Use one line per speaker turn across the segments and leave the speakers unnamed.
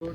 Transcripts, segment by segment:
അത്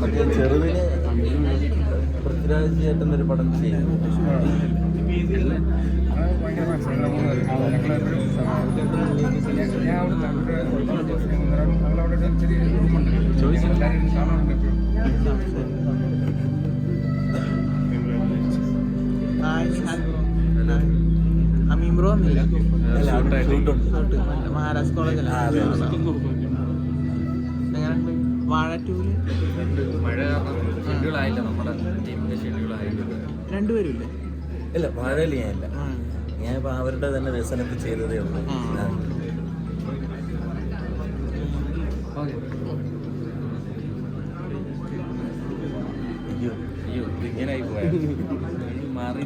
മറ്റേ ചെറുതിന് പൃഥ്വിരാജ് ചേട്ടൻ ഒരു പടം ചെയ്തു
അമീം ബ്രോ മറ്റേ മഹാരാജ് കോളേജ്
മഴ ഷെഡ്യൂളായില്ല നമ്മുടെ ടീമിന്റെ ഷെഡ്യൂളായില്ല.
രണ്ടുപേരും ഇല്ലേ
ഇല്ല വാഴയിൽ ഞാനില്ല.
ആ.
ഞാൻ ഇപ്പൊ അവരുടെ തന്നെ വ്യസനത്തിൽ ചെയ്തതേ ഉള്ളൂ. അയ്യോ
അയ്യോ പോയാ. മാറി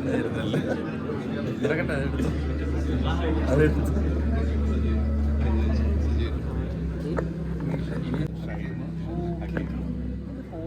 അതെടുത്തു.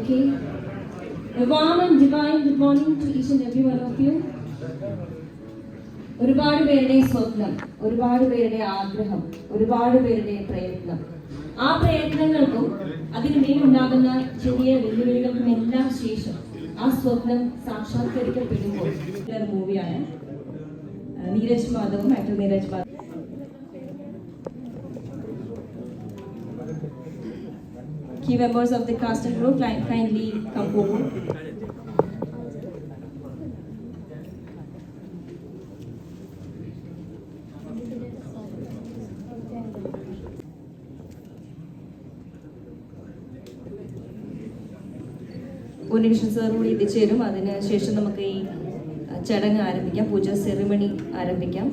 Okay. A warm and divine good morning to each and every one of you. ഒരുപാട് പേരുടെ സ്വപ്നം ഒരുപാട് പേരുടെ ആഗ്രഹം ഒരുപാട് പേരുടെ പ്രയത്നം ആ പ്രയത്നങ്ങൾക്കും അതിന് മേലുണ്ടാകുന്ന ചെറിയ വെല്ലുവിളികൾക്കും എല്ലാം ശേഷം ആ സ്വപ്നം സാക്ഷാത്കരിക്കപ്പെടുമ്പോൾ മൂവിയാണ് Neeraj മാധവും actor Neeraj Madhav Key members of the cast and crew kindly come forward. Unnikrishnan sir കൂടി എത്തിച്ചേരും. അതിനുശേഷം നമുക്ക് ഈ ചടങ്ങ് ആരംഭിക്കാം. പൂജ സെറിമണി ആരംഭിക്കാം.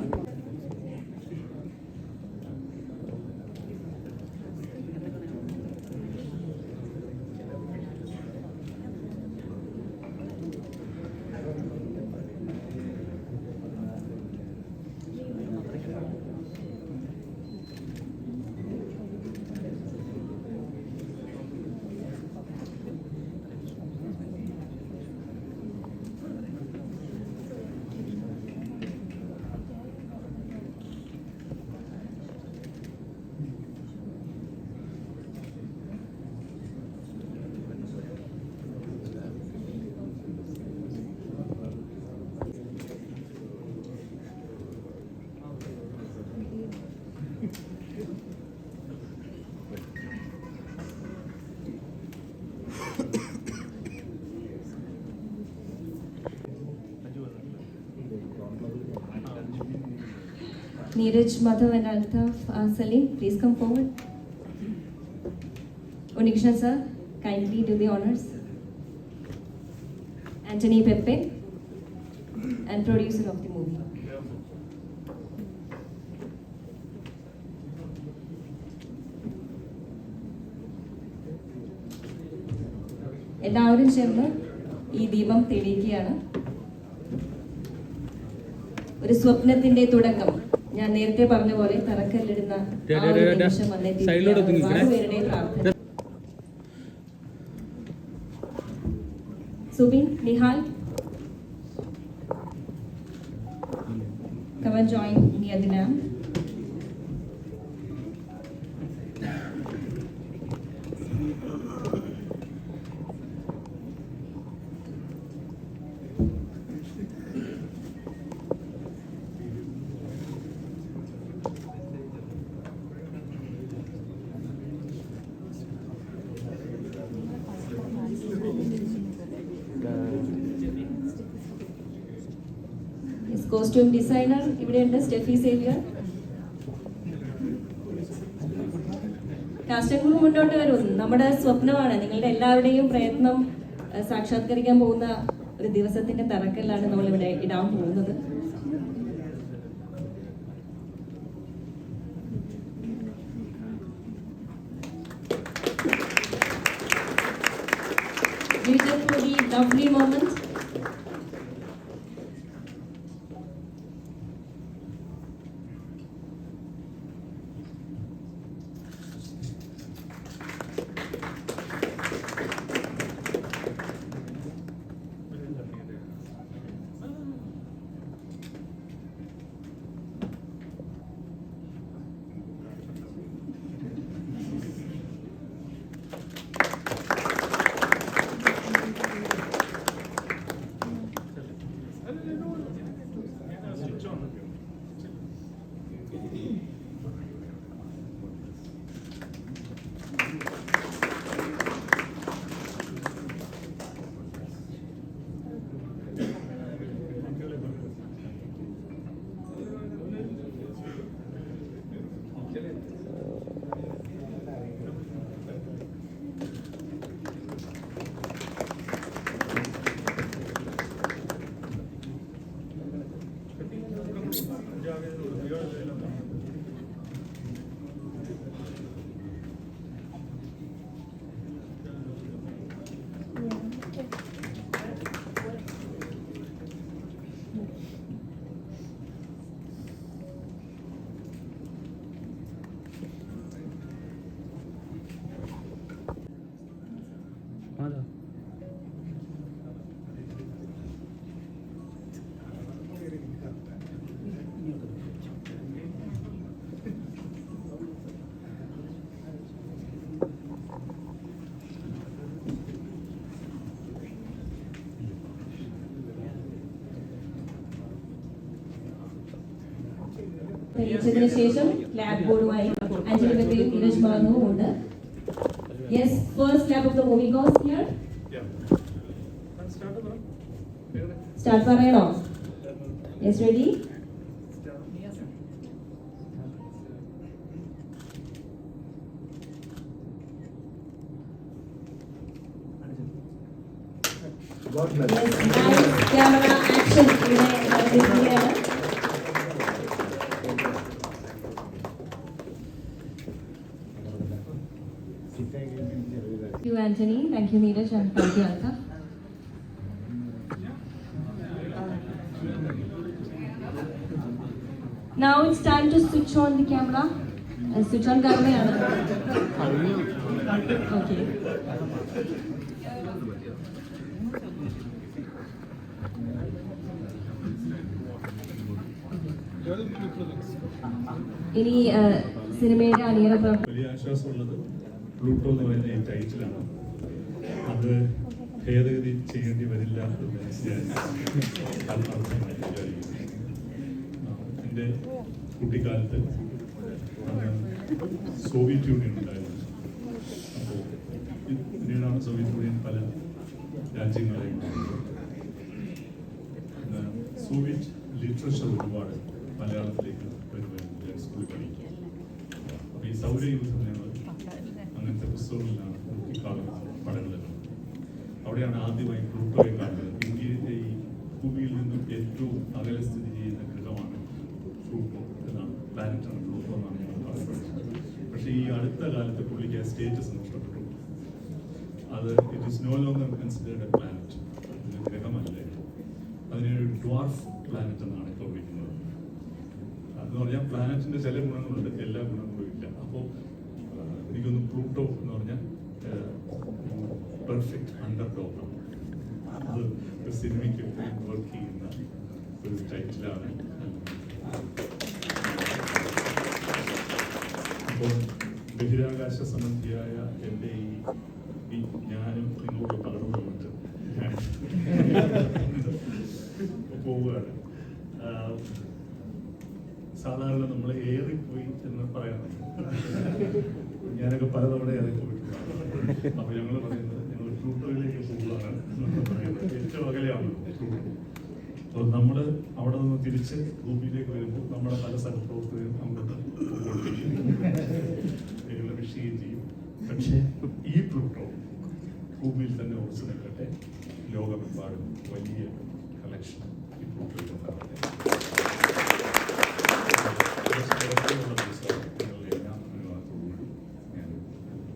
Neeraj, Madhav, and Altaf uh, Salim, please come forward. Unikrishnan sir, kindly do the honors. Anthony Pepe, and producer of the movie. എല്ലാവരും ചേർന്ന് ഈ ദീപം തെളിയിക്കുകയാണ് ഒരു സ്വപ്നത്തിന്റെ തുടക്കം ഞാൻ നേരത്തെ പറഞ്ഞ പോലെ തറക്കല്ലിടുന്ന Subin Nihal Come and join near the lamp. Costume designer ഇവിടെയുണ്ട് സ്റ്റെഫി സേവിയർ. കാസ്റ്റംഗും മുന്നോട്ട് വരും. നമ്മുടെ സ്വപ്നമാണ്. നിങ്ങളുടെ എല്ലാവരുടെയും പ്രയത്നം സാക്ഷാത്കരിക്കാൻ പോകുന്ന ഒരു ദിവസത്തിന്റെ തറക്കല്ലാണ് നമ്മൾ ഇവിടെ ഇടാൻ പോകുന്നത്. Beautiful, moment. തെളിയിച്ചതിന് ശേഷം ലാബ് ബോർഡുമായി അഞ്ജലി ബെത്തയും നീരജ് മാധവും ഉണ്ട്. Yes first lap of the movie goes here start പറയണോ? Yes ready camera action camera action. Thank Anthony. Thank you, Neeraj, and thank you, Alka. Now it's time to switch on the camera. Uh, switch on camera. Okay. ഇനി സിനിമയുടെ അണിയറ
വലിയ ആശ്വാസമുള്ളത് Pluto എന്ന് പറയുന്ന ഈ ടൈറ്റിലാണ് ഭേദഗതി ചെയ്യേണ്ടി വരില്ല എന്ന് എന്റെ കുട്ടിക്കാലത്ത് സോവിയറ്റ് യൂണിയൻ ഉണ്ടായിരുന്നു. അപ്പോൾ പിന്നീടാണ് സോവിയറ്റ് യൂണിയൻ പല രാജ്യങ്ങളെയും സോവിയറ്റ് ലിറ്ററേച്ചർ ഒരുപാട് മലയാളത്തിലേക്ക് വരുമായിരുന്നു. സ്കൂളിൽ പഠിക്കും. അപ്പോൾ ഈ സൗരയുദ്ധം അങ്ങനത്തെ പുസ്തകങ്ങളിലാണ് അവിടെയാണ് ആദ്യമായി പ്ലൂട്ടോയെ കാണുന്നത് ഇന്ത്യയിലെ ഈ ഭൂമിയിൽ നിന്നും ഏറ്റവും അകലെ സ്ഥിതി ചെയ്യുന്ന ഗ്രഹമാണ് പ്ലൂട്ടോ എന്നാണ്. പ്ലാനറ്റാണ് പ്ലൂട്ടോ എന്നാണ് ഞങ്ങൾ പറയുന്നത് പക്ഷേ ഈ അടുത്ത കാലത്ത് പുള്ളിക്ക് സ്റ്റേറ്റസ് നഷ്ടപ്പെട്ടു. അത് it is no longer considered a planet ഗ്രഹമല്ലേ. അതിനൊരു ഡ്വാർഫ് പ്ലാനറ്റ് എന്നാണ് ഇപ്പോൾ വിളിക്കുന്നത് അതെന്ന് പറഞ്ഞാൽ പ്ലാനറ്റിന്റെ ചില ഗുണങ്ങളുണ്ട്. എല്ലാ ഗുണങ്ങളും ഇല്ല. അപ്പോൾ എനിക്കൊന്ന് പ്ലൂട്ടോ എന്ന് പറഞ്ഞാൽ പെർഫെക്റ്റ് അണ്ടർ ഡോഗാണ് അത് ഒരു സിനിമയ്ക്ക് വർക്ക് ചെയ്യുന്ന ഒരു ടൈറ്റിലാണ് അപ്പോൾ ബഹിരാകാശ സംബന്ധിയായ എന്റെ ഈ ഞാനും നിങ്ങളോട് പകർന്നു കൊണ്ട് പോവുകയാണ്. സാധാരണ നമ്മൾ ഏറിപ്പോയി എന്ന് പറയാറുണ്ട് ഞാനൊക്കെ പലതവണ ഏറിപ്പോയിട്ടുണ്ട് അപ്പൊ ഞങ്ങൾ പറയുന്നത് ഞങ്ങൾ എന്ന് പറയുന്നത് ഏറ്റവും അകലെയാണ് അപ്പോൾ നമ്മൾ അവിടെ നിന്ന് തിരിച്ച് ഭൂമിയിലേക്ക് വരുമ്പോൾ നമ്മുടെ പല സഹപ്രവർത്തകരും അങ്ങോട്ട് ഞങ്ങൾ വിഷയം ചെയ്യും. പക്ഷേ ഈ പ്ലൂട്ടോ ഭൂമിയിൽ തന്നെ ഉറച്ചു നിൽക്കട്ടെ. ലോകമെമ്പാടും വലിയ കളക്ഷൻ ഈ പ്ലൂട്ടോയിൽ ഉണ്ടാവട്ടെ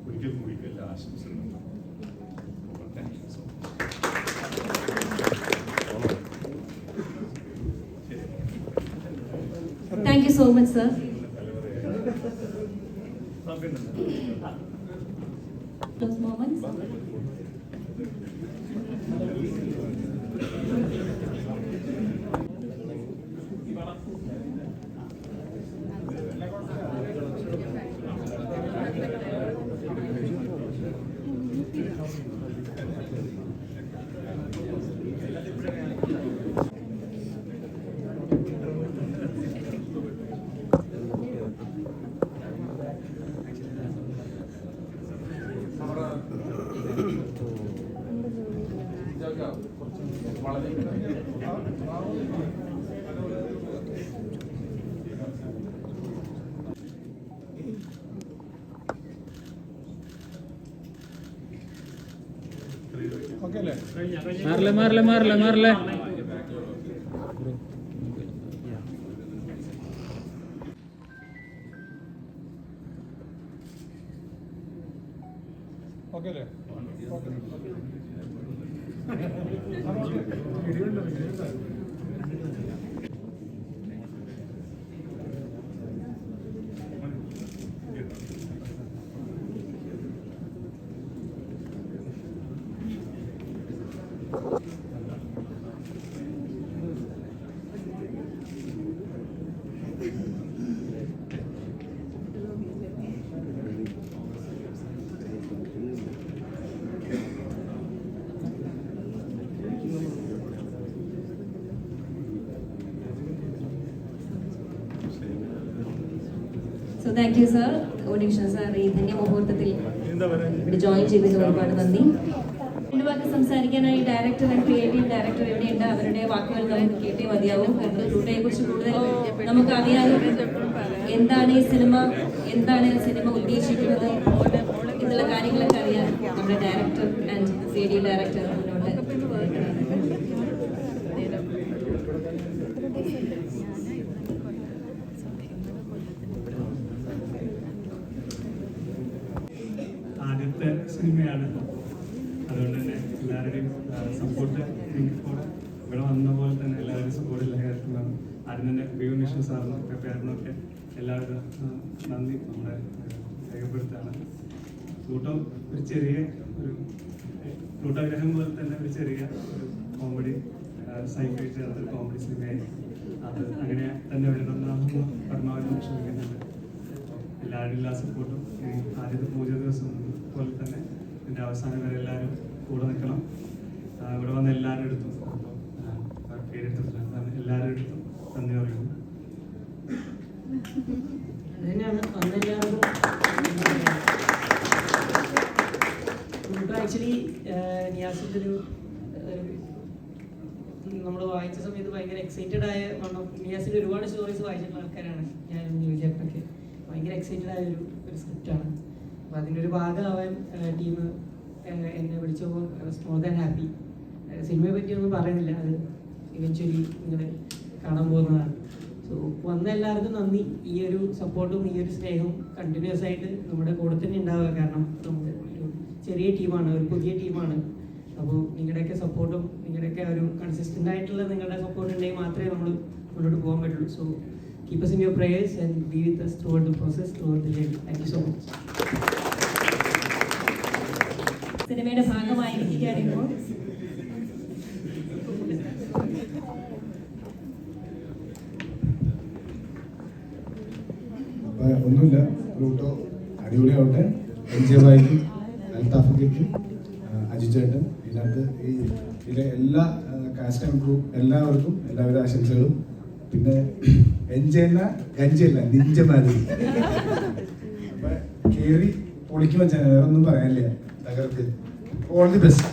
ഒരിക്കൽ കൂടി എല്ലാ ആശംസകളും thank you so much
thank you so much sir Those moments.
മാറില്ല മാറില്ല മാറില്ല മാറില്ല.
So thank you sir audition sir ഈ ധന്യ മുഹൂർത്തത്തിൽ ഇവിടെ ജോയിൻ ചെയ്തതിന് ഒരുപാട് നന്ദി. രണ്ട് വാക്ക് സംസാരിക്കാനായി ഡയറക്ടർ ആൻഡ് ക്രിയേറ്റീവ് ഡയറക്ടർ എവിടെയുണ്ട് അവരുടെ വാക്കുകൾ നമുക്ക് കേട്ടേ മതിയാവും. കാരണം ടൂട്ടയെ കുറിച്ച് കൂടുതൽ നമുക്ക് അറിയാനും എന്താണ് ഈ സിനിമ? എന്താണ് ഈ സിനിമ ഉദ്ദേശിക്കുന്നത്? എന്നുള്ള കാര്യങ്ങളൊക്കെ അറിയാം നമ്മുടെ ഡയറക്ടർ ആൻഡ് ക്രിയേറ്റീവ് ഡയറക്ടർ മുന്നോട്ട്
ആദ്യത്തെ സിനിമയാണ് അതുകൊണ്ട് തന്നെ എല്ലാവരുടെയും സപ്പോർട്ട് ഇപ്പോൾ ഇവിടെ വന്ന പോലെ തന്നെ എല്ലാവരുടെയും സപ്പോർട്ട് എല്ലാ കാര്യത്തിലാണ് ആദ്യം തന്നെ ബിയോനിഷൻ സാറിനും പെപ്പേറിനും ഒക്കെ എല്ലാവരും നന്ദി നമ്മളെ ആ, രേഖപ്പെടുത്താണ് കൂട്ടം ഒരു ചെറിയ ഒരു കൂട്ടാഗ്രഹം പോലെ തന്നെ ഒരു ചെറിയ ഒരു കോമഡി സൈക്കിൾ ചേർത്ത് കോമഡി സിനിമയായി അത് അങ്ങനെ തന്നെ വരണമെന്നാണ് പരമാവധി ശ്രമിക്കുന്നുണ്ട് എല്ലാവരും എല്ലാ സപ്പോർട്ടും ആദ്യത്തെ പൂജ ദിവസം പോലെ തന്നെ ഇതിന്റെ അവസാനം വരെ എല്ലാവരും കൂടെ നിൽക്കണം. ഇവിടെ വന്ന എല്ലാവരുടെ അടുത്തും ആ, പേരെടുത്തിട്ടില്ല കാരണം എല്ലാവരുടെ അടുത്തും നന്ദി പറയുന്നു
തന്നെയാണ് അന്നെല്ലാവർക്കും ആക്ച്വലി നിയാസിന്റെ ഒരു നമ്മൾ വായിച്ച സമയത്ത് ഭയങ്കര എക്സൈറ്റഡ് ആയ വണ്ണം നിയാസിന്റെ ഒരുപാട് സ്റ്റോറീസ് വായിച്ചിട്ടുള്ള ആൾക്കാരാണ്. ഞാൻ ന്യൂജൻ ഭയങ്കര എക്സൈറ്റഡ് ആയ ഒരു ഒരു സ്ക്രിപ്റ്റാണ് അപ്പോൾ അതിന്റെ ഒരു ഭാഗമാവാൻ ടീം എന്നെ വിളിച്ചപ്പോൾ മോർ ദാൻ ഹാപ്പി സിനിമയെ പറ്റിയൊന്നും പറയുന്നില്ല. അത് ഇവൻച്വലി നിങ്ങൾ കാണാൻ പോകുന്നതാണ്. സോ വന്ന എല്ലാവർക്കും നന്ദി. ഈ ഒരു സപ്പോർട്ടും ഈ ഒരു സ്നേഹവും കണ്ടിന്യൂസ് ആയിട്ട് നമ്മുടെ കൂടെ തന്നെ ഉണ്ടാവുക. കാരണം നമ്മുടെ ഒരു ചെറിയ ടീമാണ് ഒരു പുതിയ ടീമാണ് അപ്പോൾ നിങ്ങളുടെയൊക്കെ സപ്പോർട്ടും നിങ്ങളുടെയൊക്കെ ഒരു കൺസിസ്റ്റന്റ് ആയിട്ടുള്ള നിങ്ങളുടെ സപ്പോർട്ട് ഉണ്ടെങ്കിൽ മാത്രമേ നമ്മൾ മുന്നോട്ട് പോകാൻ പറ്റുള്ളൂ. So keep us in your prayers and be with us throughout the process, through the journey. Thank you so much
സിനിമയുടെ ഭാഗമായിരിക്കുകയാണ് ഇപ്പോൾ
ഒന്നുമില്ല പ്ലൂട്ടോ അടിപൊളിയാവട്ടെ. എൻജെ ബായിക്കും അൽത്താഫിക്കും അജിത് ചേട്ടൻ. ഇതിനകത്ത് ഈ ഇതിലെ എല്ലാ കാസ്റ്റ് ആൻഡ് ക്രൂ എല്ലാവർക്കും എല്ലാവിധ ആശംസകളും. പിന്നെ എൻജയല്ല ഗഞ്ചയല്ല നിഞ്ചമാരി. അപ്പൊ കേറി പൊളിക്കുമ്പോൾ വേറെ ഒന്നും പറയാനില്ല. തകർക്ക്. All the best